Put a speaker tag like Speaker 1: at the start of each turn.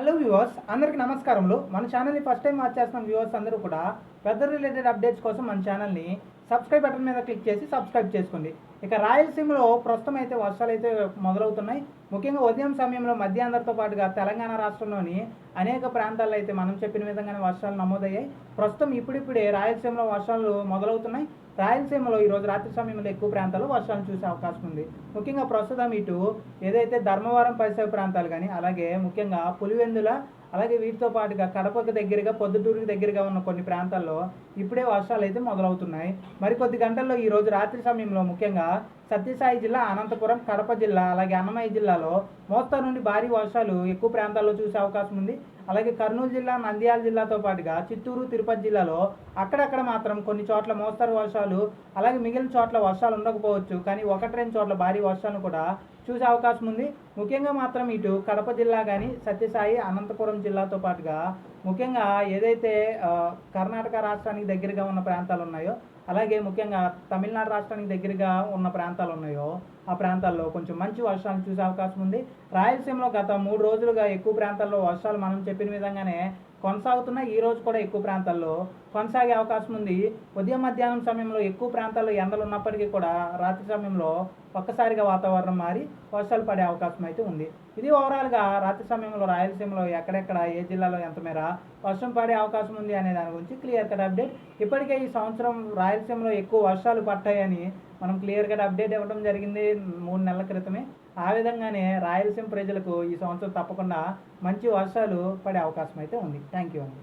Speaker 1: Hello viewers అందరికీ నమస్కారములు. మన ఛానల్ని ఫస్ట్ టైం వాచ్ చేస్తున్న వ్యూవర్స్ అందరూ కూడా వెదర్ రిలేటెడ్ అప్డేట్స్ కోసం మన ఛానల్ని సబ్స్క్రైబ్ బటన్ మీద క్లిక్ చేసి సబ్స్క్రైబ్ చేసుకోండి. ఇక రాయలసీమలో ప్రస్తుతం అయితే వర్షాలు అయితే మొదలవుతున్నాయి. ముఖ్యంగా ఉదయం సమయంలో మధ్యాహ్నంతో పాటుగా తెలంగాణ రాష్ట్రంలోని అనేక ప్రాంతాల్లో అయితే మనం చెప్పిన విధంగానే వర్షాలు నమోదయ్యాయి. ప్రస్తుతం ఇప్పుడిప్పుడే రాయలసీమలో వర్షాలు మొదలవుతున్నాయి. రాయలసీమలో ఈరోజు రాత్రి సమయంలో ఎక్కువ ప్రాంతాల్లో వర్షాలు చూసే అవకాశం ఉంది. ముఖ్యంగా ప్రస్తుతం ఇటు ఏదైతే ధర్మవరం పరిసర ప్రాంతాలు కానీ అలాగే ముఖ్యంగా పులివెందుల అలాగే వీటితో పాటుగా కడపకు దగ్గరగా పొద్దుటూరుకు దగ్గరగా ఉన్న కొన్ని ప్రాంతాల్లో ఇప్పుడే వర్షాలు అయితే మొదలవుతున్నాయి. మరికొద్ది గంటల్లో ఈ రోజు రాత్రి సమయంలో ముఖ్యంగా సత్యసాయి జిల్లా అనంతపురం కడప జిల్లా అలాగే అన్నమయ్య జిల్లాలో మోస్తరు నుండి భారీ వర్షాలు ఎక్కువ ప్రాంతాల్లో చూసే అవకాశం ఉంది. అలాగే కర్నూలు జిల్లా నంద్యాల జిల్లాతో పాటుగా చిత్తూరు తిరుపతి జిల్లాలో అక్కడక్కడ మాత్రం కొన్ని చోట్ల మోస్తరు వర్షాలు అలాగే మిగిలిన చోట్ల వర్షాలు ఉండకపోవచ్చు. కానీ ఒకటి రెండు చోట్ల భారీ వర్షాలు కూడా చూసే అవకాశం ఉంది. ముఖ్యంగా మాత్రం ఇటు కడప జిల్లా కానీ సత్యసాయి అనంతపురం జిల్లాతో పాటుగా ముఖ్యంగా ఏదైతే కర్ణాటక రాష్ట్రానికి దగ్గరగా ఉన్న ప్రాంతాలు ఉన్నాయో అలాగే ముఖ్యంగా తమిళనాడు రాష్ట్రానికి దగ్గరగా ఉన్న ప్రాంతాలు ఉన్నాయో ఆ ప్రాంతాల్లో కొంచెం మంచి వర్షాలు చూసే అవకాశం ఉంది. రాయలసీమలో గత మూడు రోజులుగా ఎక్కువ ప్రాంతాల్లో వర్షాలు మనం చెప్పిన విధంగానే కొనసాగుతున్న ఈ రోజు కూడా ఎక్కువ ప్రాంతాల్లో కొనసాగే అవకాశం ఉంది. ఉదయం మధ్యాహ్నం సమయంలో ఎక్కువ ప్రాంతాల్లో ఎండలు ఉన్నప్పటికీ కూడా రాత్రి సమయంలో ఒక్కసారిగా వాతావరణం మారి వర్షాలు పడే అవకాశం అయితే ఉంది. ఇది ఓవరాల్గా రాత్రి సమయంలో రాయలసీమలో ఎక్కడెక్కడ ఏ జిల్లాలో ఎంత మేర వర్షం పడే అవకాశం ఉంది అనే దాని గురించి క్లియర్ కట్ అప్డేట్. ఇప్పటికే ఈ సంవత్సరం రాయలసీమలో ఎక్కువ వర్షాలు పట్టాయని మనం క్లియర్ అప్డేట్ ఇవ్వడం జరిగింది మూడు నెలల క్రితమే. ఆ విధంగానే రాయలసీమ ప్రజలకు ఈ సంవత్సరం తప్పకుండా మంచి వర్షాలు పడే అవకాశం అయితే ఉంది. థ్యాంక్ యూ అండి.